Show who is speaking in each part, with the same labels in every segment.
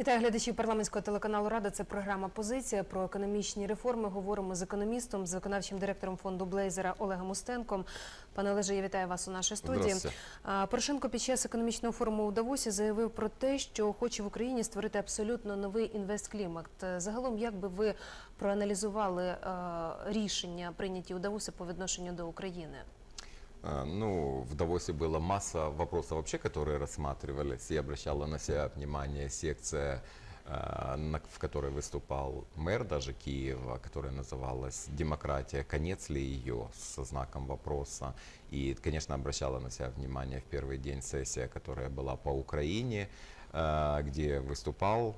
Speaker 1: Вітаю глядачів парламентського телеканалу Рада. Це програма Позиція про економічні реформи. Говоримо з економістом, з виконавчим директором фонду Блейзера Олегом Устенком. Пане Олеже, я вітаю вас у нашій студії. Порошенко під час економічного форуму у Давосі заявив про те, що хоче в Україні створити абсолютно новий інвестклімат. Е, Загалом, як би ви проаналізували е, рішення, прийняті у Давосі по відношенню до України?
Speaker 2: А, Ну, в Давосе была масса вопросов вообще, которые рассматривались, и обращала на себя внимание секция, а, в которой выступал мэр даже Киева, которая называлась «Демократия. Конец ли ее?» со знаком вопроса. И, конечно, обращала на себя внимание в первый день сессия, которая была по Украине, а, где выступал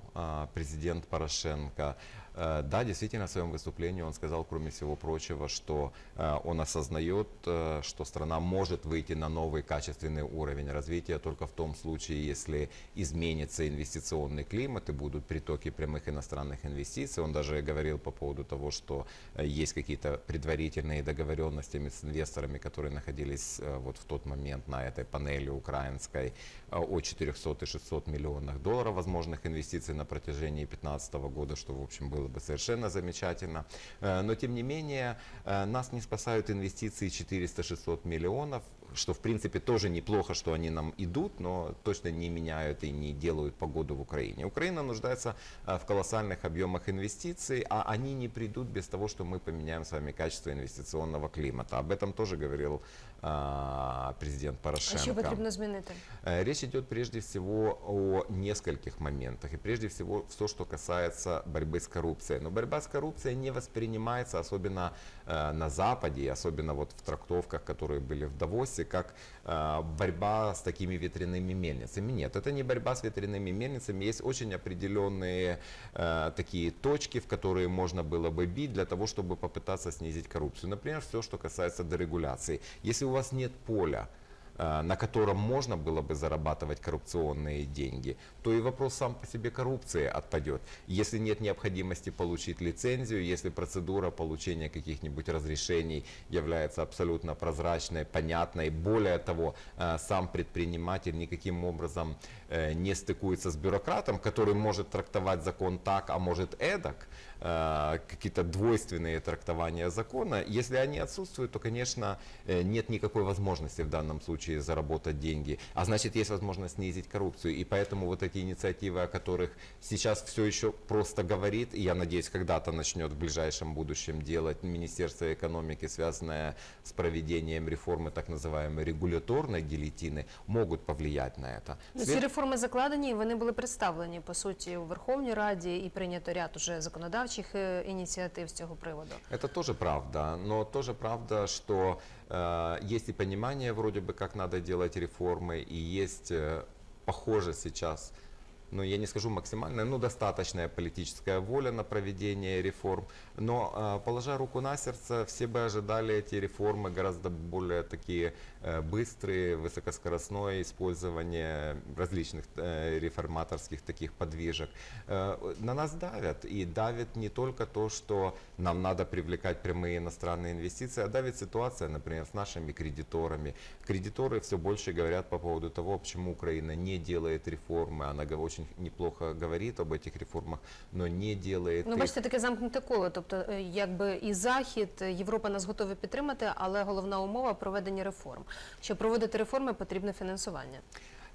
Speaker 2: президент Порошенко. Э, Да, действительно, в своем выступлении он сказал, кроме всего прочего, что э, он осознает, э, что страна может выйти на новый качественный уровень развития только в том случае, если изменится инвестиционный климат и будут притоки прямых иностранных инвестиций. Он даже говорил по поводу того, что есть какие-то предварительные договоренности с инвесторами, которые находились вот в тот момент на этой панели украинской о 400 и 600 миллионах долларов возможных инвестиций на протяжении 2015 года, что, в общем, было бы совершенно замечательно. Э, Но, тем не менее, э, нас не спасают инвестиции 400-600 миллионов, что, в принципе, тоже неплохо, что они нам идут, но точно не меняют и не делают погоду в Украине. Украина нуждается э, в колоссальных объемах инвестиций, а они не придут без того, что мы поменяем с вами качество инвестиционного климата. Об этом тоже говорил э, президент
Speaker 1: А
Speaker 2: Порошенко.
Speaker 1: що потрібно змінити?
Speaker 2: Э, Речь идет прежде всего о нескольких моментах. И прежде всего все, что касается борьбы с коррупцией. Но борьба с коррупцией не воспринимается, особенно на Западе, особенно вот в трактовках, которые были в Давосе, как э, борьба с такими ветряными мельницами. Нет, это не борьба с ветряными мельницами. Есть очень определенные э, такие точки, в которые можно было бы бить для того, чтобы попытаться снизить коррупцию. Например, все, что касается дерегуляции. Если у вас нет поля, э, на котором можно было бы зарабатывать коррупционные деньги, то и вопрос сам по себе коррупции отпадет. Если нет необходимости получить лицензию, если процедура получения каких-нибудь разрешений является абсолютно прозрачной, понятной, более того, э, сам предприниматель никаким образом э, не стыкуется с бюрократом, который может трактовать закон так, а может эдак, какие-то двойственные трактования закона, если они отсутствуют, то, конечно, э, нет никакой возможности в данном случае заработать деньги. А значит, есть возможность снизить коррупцию. И поэтому вот эти инициативы, о которых сейчас все еще просто говорит, и я надеюсь, когда-то начнет в ближайшем будущем делать Министерство экономики, связанное с проведением реформы так называемой регуляторной гильотины, могут повлиять на это.
Speaker 1: Ну,
Speaker 2: След-
Speaker 1: Ці реформи закладені, і вони були представлені по суті у Верховній Раді і прийнято ряд уже законодавчих е, ініціатив з цього приводу.
Speaker 2: Это тоже правда, но тоже правда, что э, есть и понимание вроде бы, как надо делать реформы, и есть, э, похоже сейчас, ну я не скажу максимальная, но достаточная политическая воля на проведение реформ. Но э, положа руку на сердце, все бы ожидали эти реформы гораздо более такие э, быстрые, высокоскоростное использование различных э, реформаторских таких подвижек. Э, на нас давят, и давит не только то, что нам надо привлекать прямые иностранные инвестиции, а давит ситуация, например, с нашими кредиторами. Кредиторы все больше говорят по поводу того, почему Украина не делает реформы. Она го- очень неплохо говорит об этих реформах, но не делает
Speaker 1: Ну,
Speaker 2: их.
Speaker 1: бачите, таке замкнуте коло. Тобто, е, якби і Захід, е, Європа нас готові підтримати, але головна умова проведення реформ. Щоб проводити реформи, потрібне фінансування.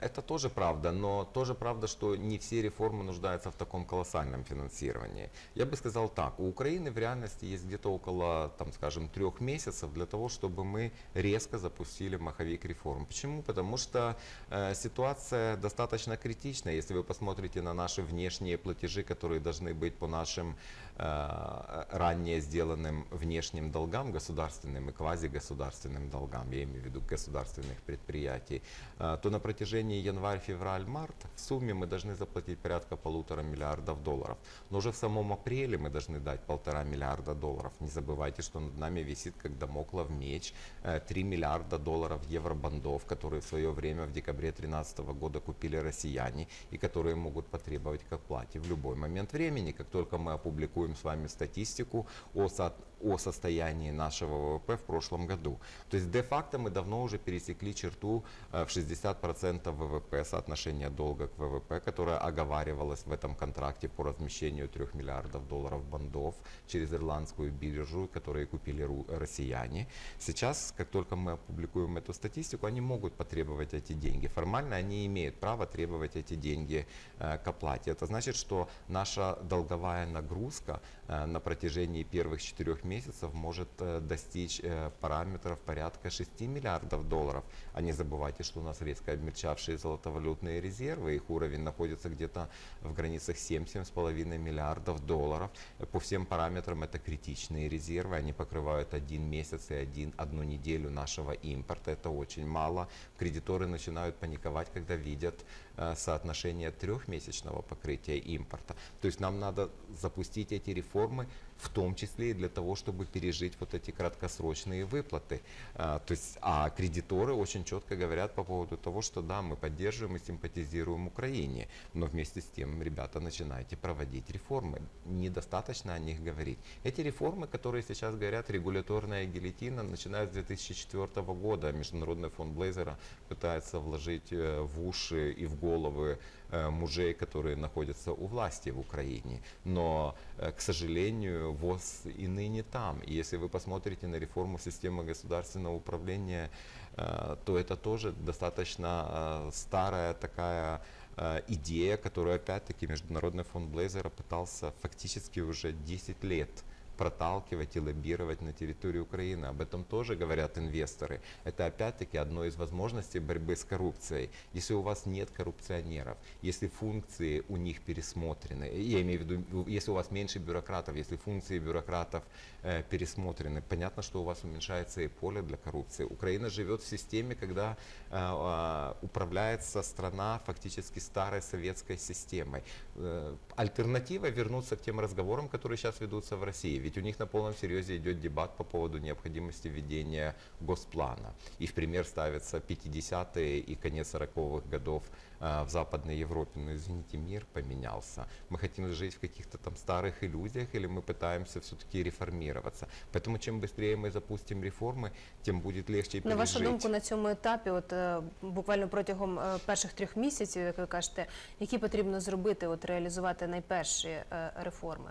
Speaker 2: Это тоже правда, но тоже правда, что не все реформы нуждаются в таком колоссальном финансировании. Я бы сказал так, у Украины в реальности есть где-то около, там, скажем, трех месяцев для того, чтобы мы резко запустили маховик реформ. Почему? Потому что э, ситуация достаточно критична. Если вы посмотрите на наши внешние платежи, которые должны быть по нашим э, ранее сделанным внешним долгам, государственным и квазигосударственным долгам, я имею в виду государственных предприятий, э, то на протяжении январь, февраль, март в сумме мы должны заплатить порядка полутора миллиардов долларов. Но уже в самом апреле мы должны дать полтора миллиарда долларов. Не забывайте, что над нами висит как домоклов меч э, 3 миллиарда долларов евробандов, которые в свое время в декабре 2013 года купили россияне и которые могут потребовать к оплате в любой момент времени, как только мы опубликуем с вами статистику о, со- о состоянии нашего ВВП в прошлом году. То есть де-факто мы давно уже пересекли черту э, в 60% ВВП, соотношение долга к ВВП, которое оговаривалось в этом контракте по размещению 3 миллиардов долларов бандов через ирландскую биржу, которые купили ру- россияне. Сейчас, как только мы опубликуем эту статистику, они могут потребовать эти деньги. Формально они имеют право требовать эти деньги э, к оплате. Это значит, что наша долговая нагрузка э, на протяжении первых четырех месяцев может э, достичь э, параметров порядка 6 миллиардов долларов. А не забывайте, что у нас резко обмельчавшие золотовалютные резервы, их уровень находится где-то в границах 7-7,5 миллиардов долларов. По всем параметрам это критичные резервы, они покрывают один месяц и один, одну неделю нашего импорта, это очень мало. Кредиторы начинают паниковать, когда видят соотношение трехмесячного покрытия импорта. То есть нам надо запустить эти реформы, в том числе и для того, чтобы пережить вот эти краткосрочные выплаты. А, То есть, а кредиторы очень четко говорят по поводу того, что да, мы поддерживаем и симпатизируем Украине, но вместе с тем, ребята, начинайте проводить реформы. Недостаточно о них говорить. Эти реформы, которые сейчас говорят, регуляторная гильотина, начиная с 2004 года, Международный фонд Блейзера пытается вложить э, в уши и в головы э, мужей, которые находятся у власти в Украине. Но, э, к сожалению, ВОЗ и ныне там. И если вы посмотрите на реформу системы государственного управления, э, то это тоже достаточно старая такая идея, которую опять-таки Международный фонд Блейзера пытался фактически уже 10 лет проталкивать и лоббировать на территории Украины. Об этом тоже говорят инвесторы. Это опять-таки одно из возможностей борьбы с коррупцией. Если у вас нет коррупционеров, если функции у них пересмотрены, я имею в виду, если у вас меньше бюрократов, если функции бюрократов э, пересмотрены, понятно, что у вас уменьшается и поле для коррупции. Украина живет в системе, когда э, э, управляется страна фактически старой советской системой. Э, альтернатива вернуться к тем разговорам, которые сейчас ведутся в России. Ведь у них на полном серьезе идет дебат по поводу необходимости введения госплана. И в пример ставятся 50-е и конец 40-х годов э, в Западной Европе. Но извините, мир поменялся. Мы хотим жить в каких-то там старых иллюзиях или мы пытаемся все-таки реформироваться. Поэтому чем быстрее мы запустим реформы, тем будет легче
Speaker 1: На вашу
Speaker 2: пережить.
Speaker 1: думку, на цьому етапі, от е, буквально протягом е, перших трьох місяців, як ви кажете, які потрібно зробити, от реалізувати найперші е, реформи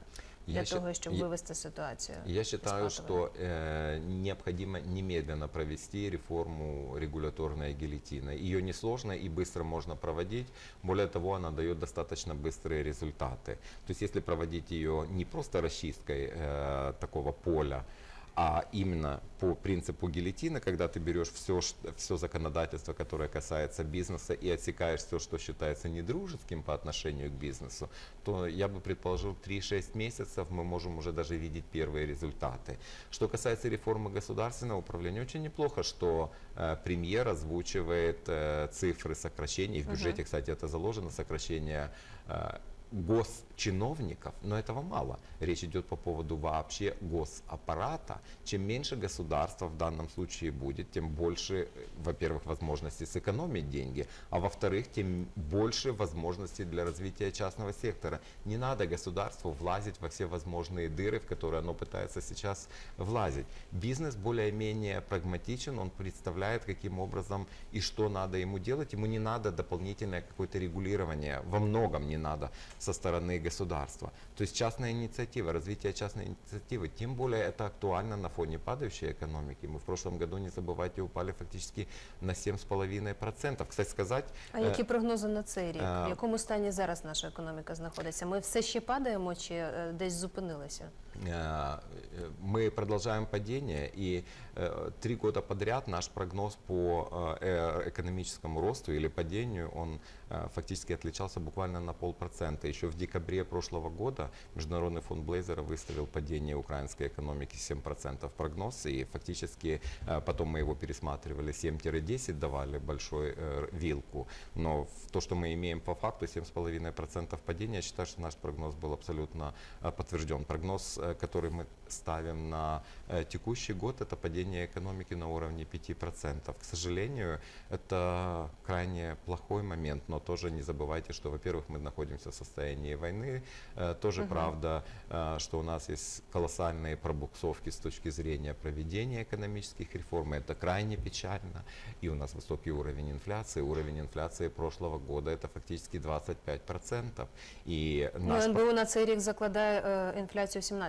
Speaker 1: Для
Speaker 2: Я
Speaker 1: того, щоб
Speaker 2: я-
Speaker 1: вивести ситуацію?
Speaker 2: Я считаю, что э, необходимо немедленно провести реформу регуляторной гильотины. Ее несложно и быстро можно проводить. Более того, она дает достаточно быстрые результаты. То есть, если проводить ее не просто расчисткой э, такого поля, а именно по принципу гильотины, когда ты берешь все, все законодательство, которое касается бизнеса, и отсекаешь все, что считается недружеским по отношению к бизнесу, то я бы предположил 3-6 месяцев мы можем уже даже видеть первые результаты. Что касается реформы государственного управления, очень неплохо, что э, премьер озвучивает э, цифры сокращений. В бюджете, кстати, это заложено сокращение э, госчиновников, но этого мало. Речь идет по поводу вообще госаппарата. Чем меньше государства в данном случае будет, тем больше, э, во-первых, возможностей сэкономить деньги, а во-вторых, тем больше возможностей для развития частного сектора. Не надо государству влазить во все возможные дыры, в которые оно пытается сейчас влазить. Бизнес более-менее прагматичен, он представляет, каким образом и что надо ему делать. Ему не надо дополнительное какое-то регулирование, во многом не надо со стороны государства. То есть частная инициатива, развитие частной инициативы, тем более это актуально на фоне падающей экономики. Мы в прошлом году, не забывайте, упали фактически на 7,5%. Кстати сказать,
Speaker 1: А
Speaker 2: э,
Speaker 1: які прогнози на цей рік?
Speaker 2: е,
Speaker 1: В якому стані зараз наша економіка знаходиться? Ми все ще падаємо чи е, десь зупинилися?
Speaker 2: Э, мы продолжаем падение, и э, три года подряд наш прогноз по э, экономическому росту или падению, он фактически отличался буквально на полпроцента. Еще в декабре прошлого года Международный фонд Блейзера выставил падение украинской экономики 7% прогноз, и фактически потом мы его пересматривали 7-10, давали большой вилку. Но то, что мы имеем по факту 7,5% падения, я считаю, что наш прогноз был абсолютно подтвержден. Прогноз, который мы ставим на э, текущий год, это падение экономики на уровне 5%. К сожалению, это крайне плохой момент, но тоже не забывайте, что, во-первых, мы находимся в состоянии войны. Э, Тоже правда, э, что у нас есть колоссальные пробуксовки с точки зрения проведения экономических реформ. и Это крайне печально. И у нас высокий уровень инфляции. Уровень инфляции прошлого года это фактически 25%. И
Speaker 1: Ну,
Speaker 2: наш
Speaker 1: НБУ на цей рік закладає е, інфляцію 17%.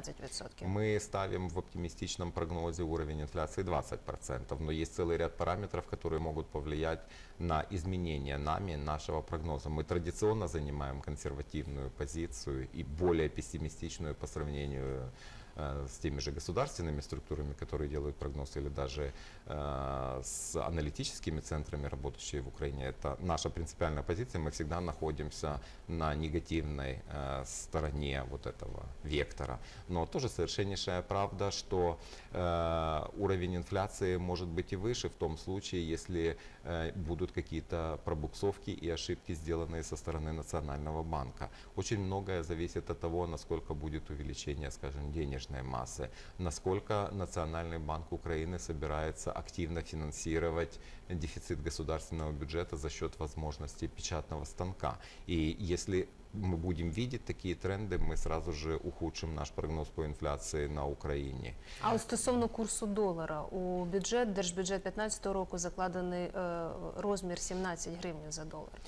Speaker 2: мы ставим в оптимистичном прогнозе уровень инфляции 20%, но есть целый ряд параметров, которые могут повлиять на изменение нами нашего прогноза. Мы традиционно занимаем консервативную позицию и более пессимистичную по сравнению э, с теми же государственными структурами, которые делают прогноз, или даже э, с аналитическими центрами, работающими в Украине. Это наша принципиальная позиция. Мы всегда находимся на негативной э, стороне вот этого вектора. Но тоже совершеннейшая правда, что э, уровень инфляции может быть и выше в том случае, если э, будут какие-то пробуксовки и ошибки, сделанные со стороны Национального банка. Очень многое зависит от того, насколько будет увеличение, скажем, денежной массы, насколько Национальный банк Украины собирается активно финансировать дефицит государственного бюджета за счет возможностей печатного станка. И если мы будем видеть такие тренды, мы сразу же ухудшим наш прогноз по инфляции на Украине.
Speaker 1: А от стосовно курсу долара, у бюджет, держбюджет 2015 року закладений е, розмір 17 гривень за долар.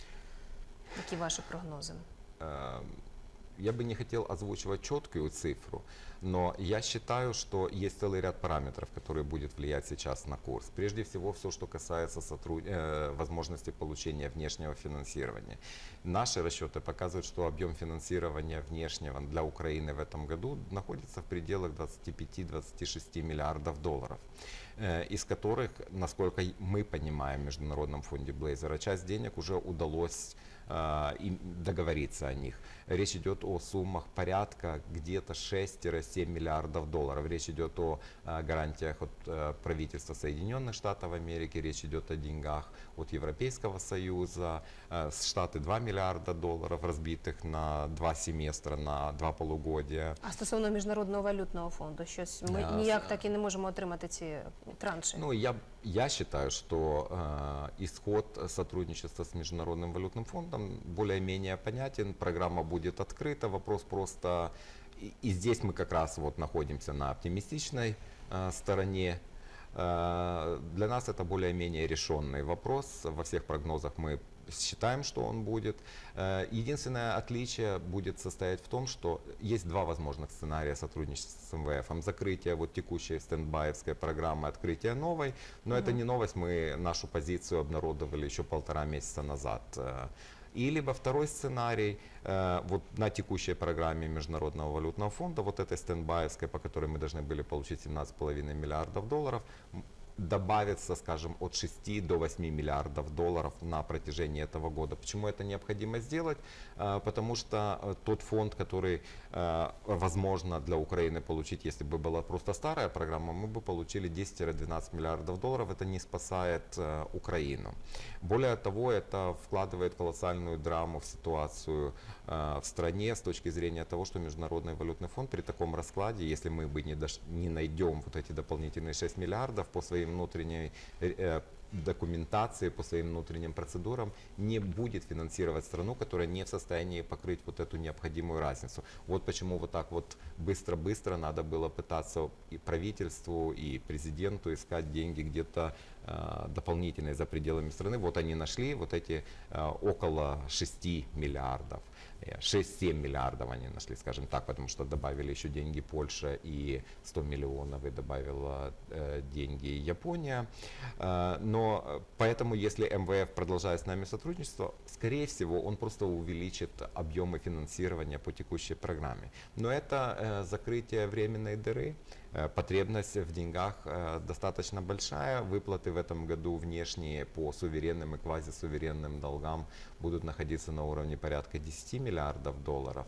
Speaker 1: Які ваші прогнози?
Speaker 2: Э, Я бы не хотел озвучивать четкую цифру, но я считаю, что есть целый ряд параметров, которые будет влиять сейчас на курс. Прежде всего, все, что касается сотруд... э, возможности получения внешнего финансирования. Наши расчеты показывают, что объем финансирования внешнего для Украины в этом году находится в пределах 25-26 миллиардов долларов э, из которых, насколько мы понимаем в Международном фонде Блейзера, часть денег уже удалось договориться о них. Речь идет о суммах порядка где-то 6-7 миллиардов долларов. Речь идет о э, гарантиях от э, правительства Соединенных Штатов Америки, речь идет о деньгах от Европейского Союза, э, с Штаты 2 миллиарда долларов, разбитых на два семестра, на два полугодия.
Speaker 1: А стосовно міжнародного валютного фонду, щось ми
Speaker 2: Да,
Speaker 1: ніяк
Speaker 2: с-
Speaker 1: так і не можемо отримати ці транші.
Speaker 2: Ну, я, я считаю, что э, исход сотрудничества с Международным валютным фондом более-менее понятен. Программа будет открыта. Вопрос просто... И, и здесь мы как раз вот находимся на оптимистичной э, стороне. Э, для нас это более-менее решенный вопрос. Во всех прогнозах мы считаем, что он будет. Э, Единственное отличие будет состоять в том, что есть два возможных сценария сотрудничества с МВФ. Закрытие вот текущей стендбаевской программы, открытие новой. Но это не новость, мы нашу позицию обнародовали еще полтора месяца назад. И либо второй сценарий, э, вот на текущей программе Международного валютного фонда, вот этой стендбаевской, по которой мы должны были получить 17,5 миллиардов долларов, добавится, скажем, от 6 до 8 миллиардов долларов на протяжении этого года. Почему это необходимо сделать? Э, Потому что э, тот фонд, который э, возможно для Украины получить, если бы была просто старая программа, мы бы получили 10-12 миллиардов долларов. Это не спасает Украину. Более того, это вкладывает колоссальную драму в ситуацию в стране с точки зрения того, что Международный валютный фонд при таком раскладе, если мы бы не, не найдем вот эти дополнительные 6 миллиардов по своим внутренней э, документации, по своим внутренним процедурам, не будет финансировать страну, которая не в состоянии покрыть вот эту необходимую разницу. Вот почему вот так вот быстро-быстро надо было пытаться и правительству, и президенту искать деньги где-то э, дополнительные за пределами страны. Вот они нашли вот эти э, около 6 миллиардов. Э, 6-7 миллиардов они нашли, скажем так, потому что добавили еще деньги Польша и 100 миллионов и добавила э, деньги Япония. Э, но поэтому, если МВФ продолжает с нами сотрудничество, скорее всего, он просто увеличит объемы финансирования по текущей программе. Но это э, закрытие временной дыры, Э, Потребность в деньгах э, достаточно большая. Выплаты в этом году внешние по суверенным и квазисуверенным долгам будут находиться на уровне порядка 10 миллиардов долларов.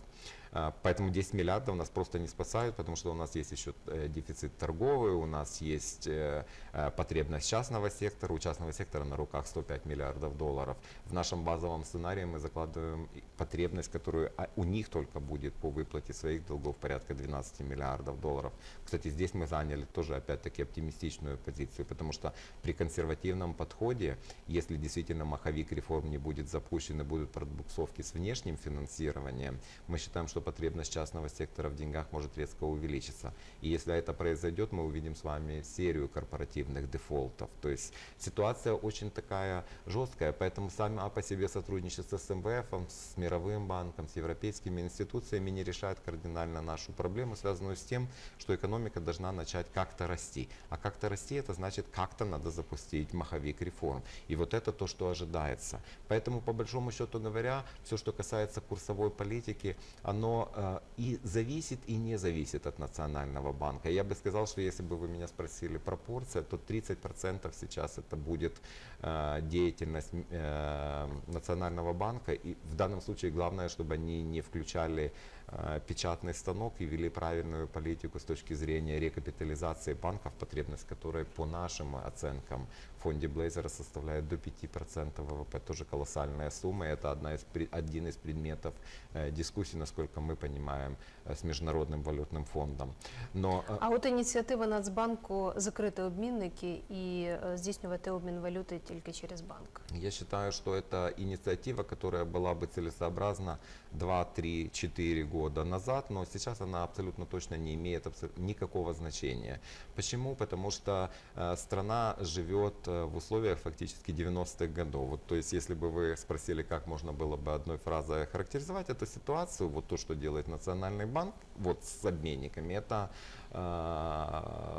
Speaker 2: А, Поэтому 10 миллиардов нас просто не спасают, потому что у нас есть еще э, дефицит торговый, у нас есть э, э, потребность частного сектора, у частного сектора на руках 105 миллиардов долларов. В нашем базовом сценарии мы закладываем потребность, которую а, у них только будет по выплате своих долгов порядка 12 миллиардов долларов. Кстати, здесь мы заняли тоже опять-таки оптимистичную позицию, потому что при консервативном подходе, если действительно маховик реформ не будет запущен и будут пробуксовки с внешним финансированием, мы считаем, что потребность частного сектора в деньгах может резко увеличиться. И если это произойдет, мы увидим с вами серию корпоративных дефолтов. То есть ситуация очень такая жесткая, поэтому сама по себе сотрудничество с МВФ, с Мировым банком, с европейскими институциями не решает кардинально нашу проблему, связанную с тем, что экономика должна начать как-то расти. А как-то расти, это значит, как-то надо запустить маховик реформ. И вот это то, что ожидается. Поэтому, по большому счету говоря, все, что касается курсовой политики, оно э, и зависит, и не зависит от Национального банка. Я бы сказал, что если бы вы меня спросили пропорция, то 30% сейчас это будет э, деятельность э, Национального банка. И в данном случае главное, чтобы они не включали э, печатный станок и вели правильную политику с точки зрения рекапитализации банков, потребность которой по нашим оценкам в фонде Блейзера составляет до 5% ВВП. Тоже колоссальная сумма. Это одна из, один из предметов э, дискуссий, насколько мы понимаем, э, с Международным валютным фондом. Но э,
Speaker 1: А от ініціатива Нацбанку закрити обмінники і е, здійснювати обмін валюти тільки через банк.
Speaker 2: Я считаю, что это инициатива, которая была бы целесообразна 2, 3, 4 года назад, но сейчас она абсолютно точно не имеет абсо- никакого значения. Почему? Потому что э, страна живет э, в условиях фактически 90-х годов. Вот, то есть, если бы вы спросили, как можно было бы одной фразой характеризовать эту ситуацию, вот то, что делает Национальный банк, вот с обменниками, это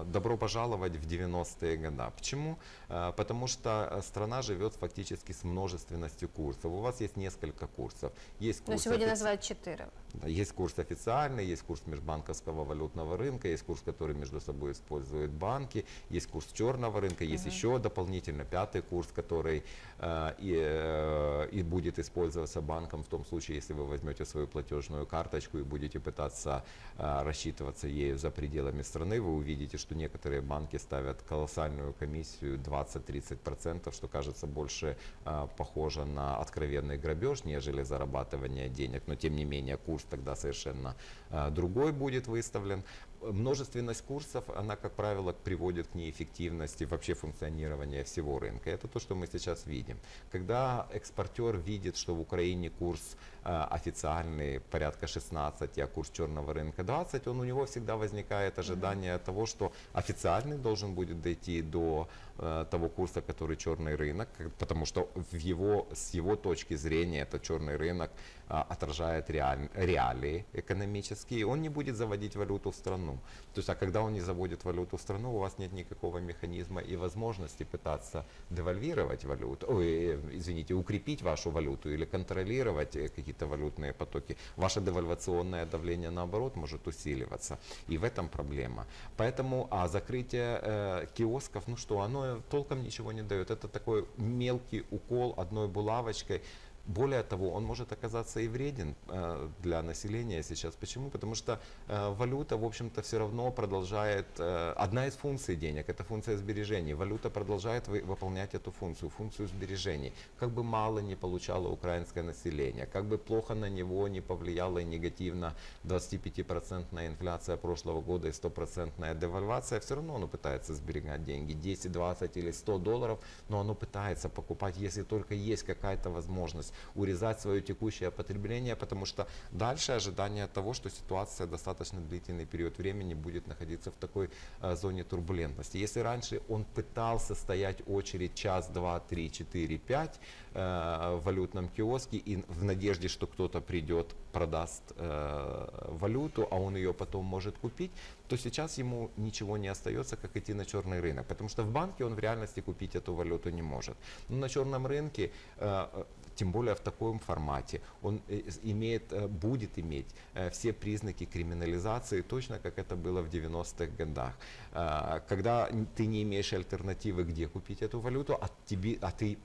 Speaker 2: добро пожаловать в 90-е годы. Почему? Э, Потому что э, страна живет фактически с множественностью курсов. У вас есть несколько курсов. Есть
Speaker 1: Ну,
Speaker 2: курс,
Speaker 1: сьогодні
Speaker 2: офи-
Speaker 1: називають чотири.
Speaker 2: да, есть курс официальный, есть курс межбанковского валютного рынка, есть курс, который между собой используют банки, есть курс черного рынка, есть еще дополнительно пятый курс, который э, и, э, и будет использоваться банком в том случае, если вы возьмете свою платежную карточку и будете пытаться э, рассчитываться ею за пределами страны, вы увидите, что некоторые банки ставят колоссальную комиссию 20-30%, что кажется больше э, похоже на откровенный грабеж, нежели зарабатывание денег, но тем не менее курс тогда совершенно э, другой будет выставлен. Множественность курсов, она, как правило, приводит к неэффективности вообще функционирования всего рынка. Это то, что мы сейчас видим. Когда экспортер видит, что в Украине курс э, официальный порядка 16, а курс черного рынка 20, он, у него всегда возникает ожидание того, что официальный должен будет дойти до того курса, который черный рынок, потому что в его, с его точки зрения этот черный рынок а, отражает реаль- реалии экономические, он не будет заводить валюту в страну. То есть, а когда он не заводит валюту в страну, у вас нет никакого механизма и возможности пытаться девальвировать валюту, ой, э, извините, укрепить вашу валюту или контролировать э, какие-то валютные потоки. Ваше девальвационное давление, наоборот, может усиливаться. И в этом проблема. Поэтому, а закрытие э, киосков, ну что, оно толком ничего не дает. Это такой мелкий укол одной булавочкой. Более того, он может оказаться и вреден э, для населения сейчас. Почему? Потому что э, валюта, в общем-то, все равно продолжает... э, одна из функций денег – это функция сбережений. Валюта продолжает вы- выполнять эту функцию, функцию сбережений. Как бы мало не получало украинское население, как бы плохо на него не повлияла и негативно 25% инфляция прошлого года и 100% девальвация, все равно оно пытается сберегать деньги. 10, 20 или 100 долларов, но оно пытается покупать, если только есть какая-то возможность урезать свое текущее потребление, потому что дальше ожидание того, что ситуация достаточно длительный период времени будет находиться в такой э, зоне турбулентности. Если раньше он пытался стоять очередь час, два, три, четыре, пять э, в валютном киоске и в надежде, что кто-то придет, продаст э, валюту, а он ее потом может купить, то сейчас ему ничего не остается, как идти на черный рынок, потому что в банке он в реальности купить эту валюту не может. Но на черном рынке э, тем более в таком формате, он э, имеет, э, будет иметь э, все признаки криминализации, точно как это было в 90-х годах. А, Когда ты не имеешь альтернативы, где купить эту валюту, а, тебе, а ты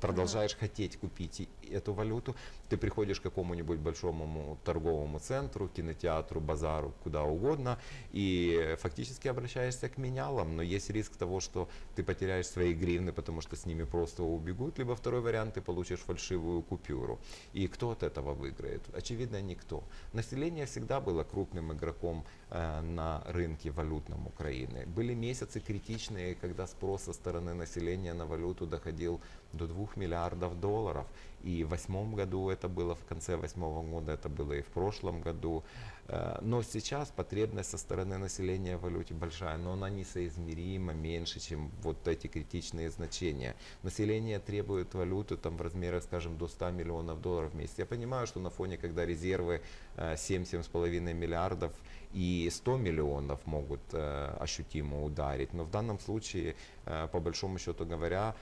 Speaker 2: продолжаешь хотеть купить эту валюту, ты приходишь к какому-нибудь большому торговому центру, кинотеатру, базару, куда угодно, и фактически обращаешься к менялам, но есть риск того, что ты потеряешь свои гривны, потому что с ними просто убегут, либо второй вариант, ты получишь фальшивую купюру. И кто от этого выиграет? Очевидно, никто. Население всегда было крупным игроком э, на рынке валютном Украины. Были месяцы критичные, когда спрос со стороны населения на валюту доходил до 2 миллиардов долларов. И в восьмом году это было, в конце восьмого года это было и в прошлом году. Э, Но сейчас потребность со стороны населения в валюте большая, но она несоизмеримо меньше, чем вот эти критичные значения. Население требует валюты там в размерах, скажем, до 100 миллионов долларов в месяц. Я понимаю, что на фоне, когда резервы э, 7-7,5 миллиардов и 100 миллионов могут э, ощутимо ударить, но в данном случае, э, по большому счету говоря,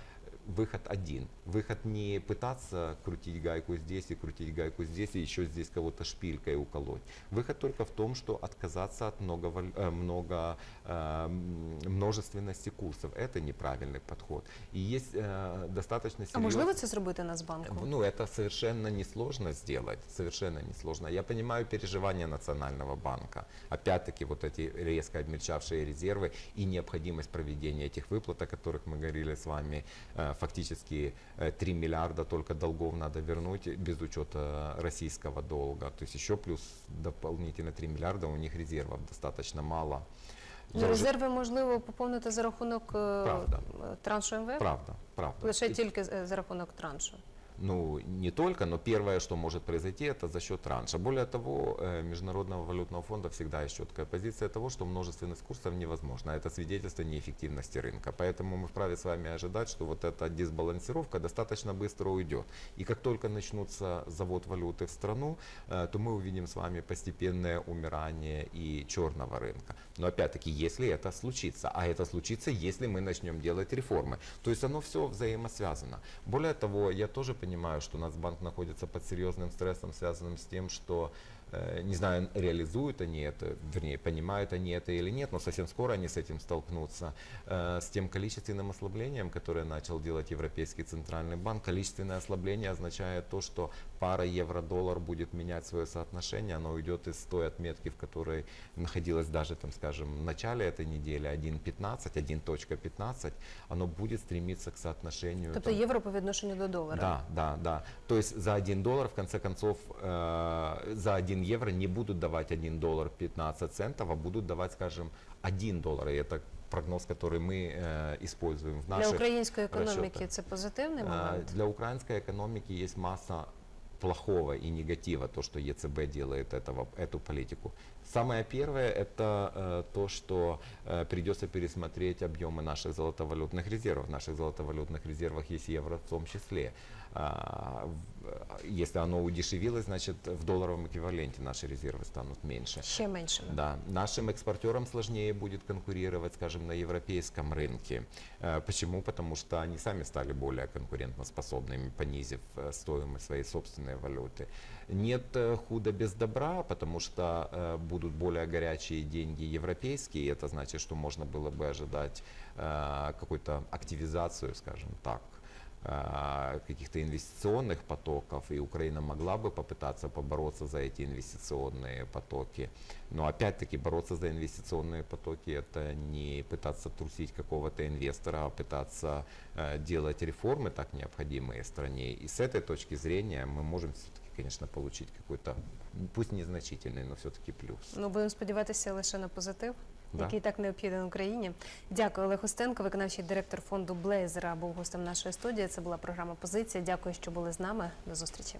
Speaker 2: выход один. Выход не пытаться крутить гайку здесь и крутить гайку здесь и еще здесь кого-то шпилькой уколоть. Выход только в том, что отказаться от много, э, много, э, множественности курсов. Это неправильный подход. И есть э, достаточно
Speaker 1: А
Speaker 2: серьезный...
Speaker 1: можливо це зробити Нацбанку?
Speaker 2: Ну, это совершенно несложно сделать, совершенно несложно. Я понимаю переживания Национального банка. Опять-таки, вот эти резко обмельчавшие резервы и необходимость проведения этих выплат, о которых мы говорили с вами, фактически э, 3 миллиарда только долгов надо вернуть без учета российского долга. То есть еще плюс дополнительно 3 миллиарда, у них резервов достаточно мало.
Speaker 1: Ну,
Speaker 2: Я уже-
Speaker 1: резерви можливо поповнити за рахунок е,
Speaker 2: Правда.
Speaker 1: траншу МВФ?
Speaker 2: Правда, правда.
Speaker 1: Лише тільки е, за рахунок траншу.
Speaker 2: Ну, не только, но первое, что может произойти, это за счет транша. Более того, э, Международного валютного фонда всегда есть четкая позиция того, что множественность курсов невозможно. Это свидетельство неэффективности рынка. Поэтому мы вправе с вами ожидать, что вот эта дисбалансировка достаточно быстро уйдет. И как только начнутся завод валюты в страну, э, то мы увидим с вами постепенное умирание и черного рынка. Но опять-таки, если это случится, а это случится, если мы начнем делать реформы. То есть оно все взаимосвязано. Более того, я тоже понимаю, что Нацбанк находится под серьезным стрессом, связанным с тем, что не знаю, реализуют они это, вернее, понимают они это или нет, но совсем скоро они с этим столкнутся, э, с тем количественным ослаблением, которое начал делать Европейский Центральный банк. Количественное ослабление означает то, что пара евро-доллар будет менять свое соотношение, оно уйдет из той отметки, в которой находилась даже, там, скажем, в начале этой недели 1.15, 1.15, оно будет стремиться к соотношению.
Speaker 1: Тобто
Speaker 2: там,
Speaker 1: євро по відношенню до долара.
Speaker 2: да, да, да. То есть за 1 доллар, в конце концов, э, за 1 евро не будут давать 1 доллар 15 центов, а будут давать, скажем, 1 доллар. И это прогноз, который мы э, используем в
Speaker 1: Для
Speaker 2: наших
Speaker 1: української економіки
Speaker 2: расчетах.
Speaker 1: це позитивний
Speaker 2: А,
Speaker 1: момент.
Speaker 2: Для украинской экономики есть масса плохого и негатива, то, что ЕЦБ делает этого, эту политику. Самое первое – это э, то, что э, придется пересмотреть объемы наших золотовалютных резервов. В наших золотовалютных резервах есть евро в том числе. А, в- если оно удешевилось, значит в долларовом эквиваленте наши резервы станут меньше.
Speaker 1: Ще меншими.
Speaker 2: Да, нашим экспортерам сложнее будет конкурировать, скажем, на европейском рынке. Э, Почему? Потому что они сами стали более конкурентоспособными, понизив э, стоимость своей собственной валюты. Нет э, худа без добра, потому что будут более горячие деньги европейские, и это значит, что можно было бы ожидать какую-то активизацию, скажем так, каких-то инвестиционных потоков, и Украина могла бы попытаться побороться за эти инвестиционные потоки. Но опять-таки бороться за инвестиционные потоки это не пытаться трусить какого-то инвестора, а пытаться э, делать реформы так необходимые стране. И с этой точки зрения мы можем все-таки, конечно, получить какой-то, м, пусть незначительный, но все-таки плюс.
Speaker 1: Ну, будемо сподіватися лише на позитив,
Speaker 2: Да.
Speaker 1: який так необхідний Україні. Дякую, Олег Устенко, виконавчий директор фонду Блейзера, був гостем нашої студії. Це була програма Позиція. Дякую, що були з нами. До зустрічі.